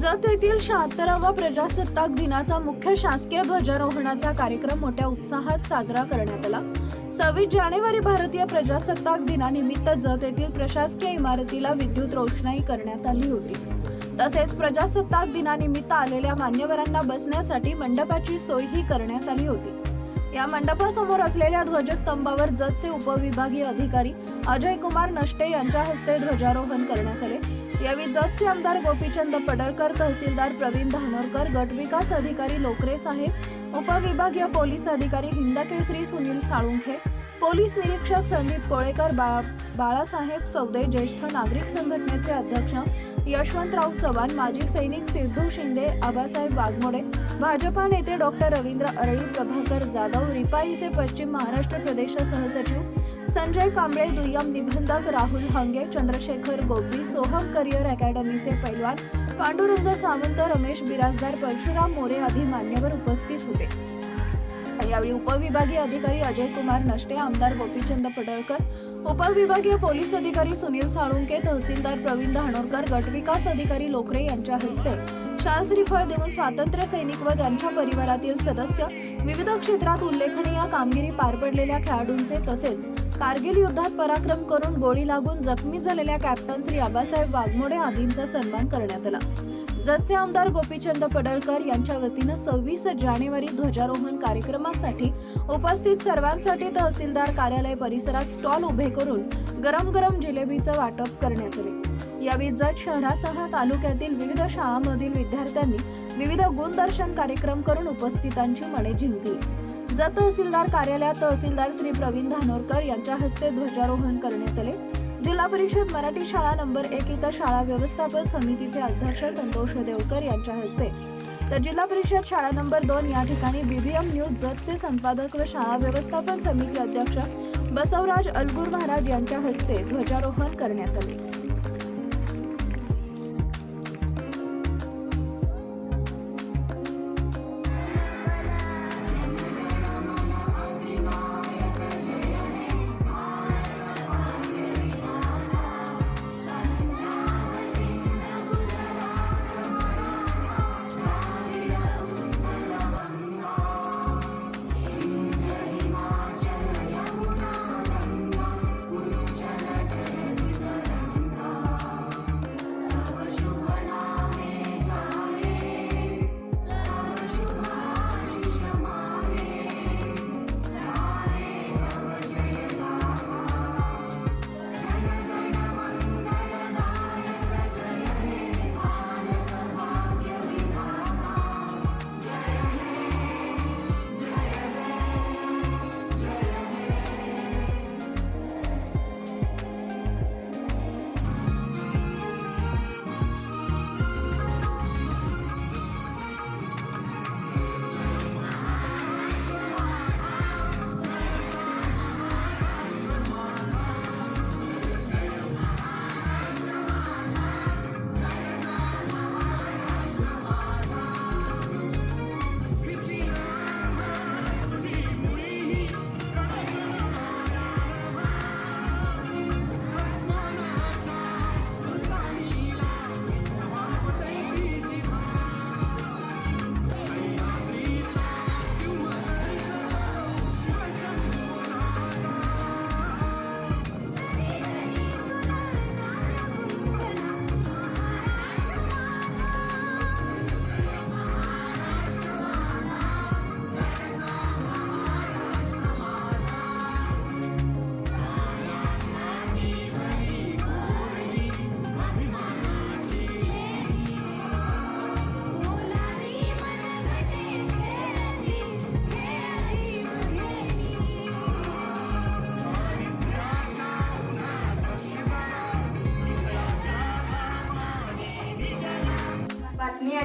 जत येथील शहात्तरावा प्रजासत्ताक दिनाचा मुख्य शासकीय ध्वजारोहणाचा कार्यक्रम मोठ्या उत्साहात साजरा करण्यात आला. सव्वीस जानेवारी भारतीय प्रजासत्ताक दिनानिमित्त जत येथील प्रशासकीय इमारतीला विद्युत रोषणाई करण्यात आली होती. तसेच प्रजासत्ताक दिनानिमित्त आलेल्या मान्यवरांना बसण्यासाठी मंडपाची सोयही करण्यात आली होती. या मंडपासमोर असलेल्या ध्वजस्तंभावर जतचे उपविभागीय अधिकारी अजय कुमार नष्टे यांच्या हस्ते ध्वजारोहण करण्यात आले. यावेळी जतचे आमदार गोपीचंद पडळकर तहसीलदार प्रवीण धानोरकर गटविकास अधिकारी लोकरे साहेब उपविभागीय पोलीस अधिकारी हिंदकेसरी सुनील साळुंखे पोलीस निरीक्षक संदीप कोळेकर बा बाळासाहेब सौदे ज्येष्ठ नागरिक संघटनेचे अध्यक्ष यशवंतराव चव्हाण माजी सैनिक सिद्धू शिंदे आबासाहेब वाघमोडे भाजपा नेते डॉक्टर रवींद्र अरळी प्रभाकर जाधव रिपाईचे पश्चिम महाराष्ट्र प्रदेश सहसचिव संजय कांबळे दुय्यम निबंधक राहुल हंगे चंद्रशेखर गोपी सोहम करिअर अकॅडमीचे पैलवान पांडुरंग सावंत रमेश बिराजदार परशुराम मोरे आदी मान्यवर उपस्थित होते. यावेळी उपविभागीय अधिकारी अजय कुमार नष्टे आमदार गोपीचंद पडळकर उपविभागीय पोलीस अधिकारी सुनील साळुंके तहसीलदार प्रवीण धानोरकर गटविकास अधिकारी लोकरे यांच्या हस्ते शाल श्रीफळ देऊन स्वातंत्र्य सैनिक व त्यांच्या परिवारातील सदस्य विविध क्षेत्रात उल्लेखनीय कामगिरी पार पडलेल्या खेळाडूंचे तसेच कारगिल युद्धात पराक्रम करून गोळी लागून जखमी झालेल्या कॅप्टन श्री आबासाहेब वाघमोडे आदींचा सन्मान करण्यात आला. जतचे आमदार गोपीचंद पडळकर यांच्या वतीनं सव्वीस जानेवारी ध्वजारोहण कार्यक्रमासाठी उपस्थित सर्वांसाठी तहसीलदार कार्यालय परिसरात स्टॉल उभे करून गरम गरम जिलेबीचं वाटप करण्यात आले. यावेळी जत शहरासह तालुक्यातील विविध शाळांमधील विद्यार्थ्यांनी विविध गुणदर्शन कार्यक्रम करून उपस्थितांची मने जिंकली. जत तहसीलदार कार्यालयात तहसीलदार श्री प्रवीण धानोरकर यांच्या हस्ते ध्वजारोहण करण्यात आले. जिल्हा परिषद मराठी शाळा नंबर एक इथं शाळा व्यवस्थापन समितीचे अध्यक्ष संतोष देवकर यांच्या हस्ते. तर जिल्हा परिषद शाळा नंबर दोन या ठिकाणी बीबीएम न्यूज जतचे संपादक व शाळा व्यवस्थापन समिती अध्यक्ष बसवराज अलगूर महाराज यांच्या हस्ते ध्वजारोहण करण्यात आले.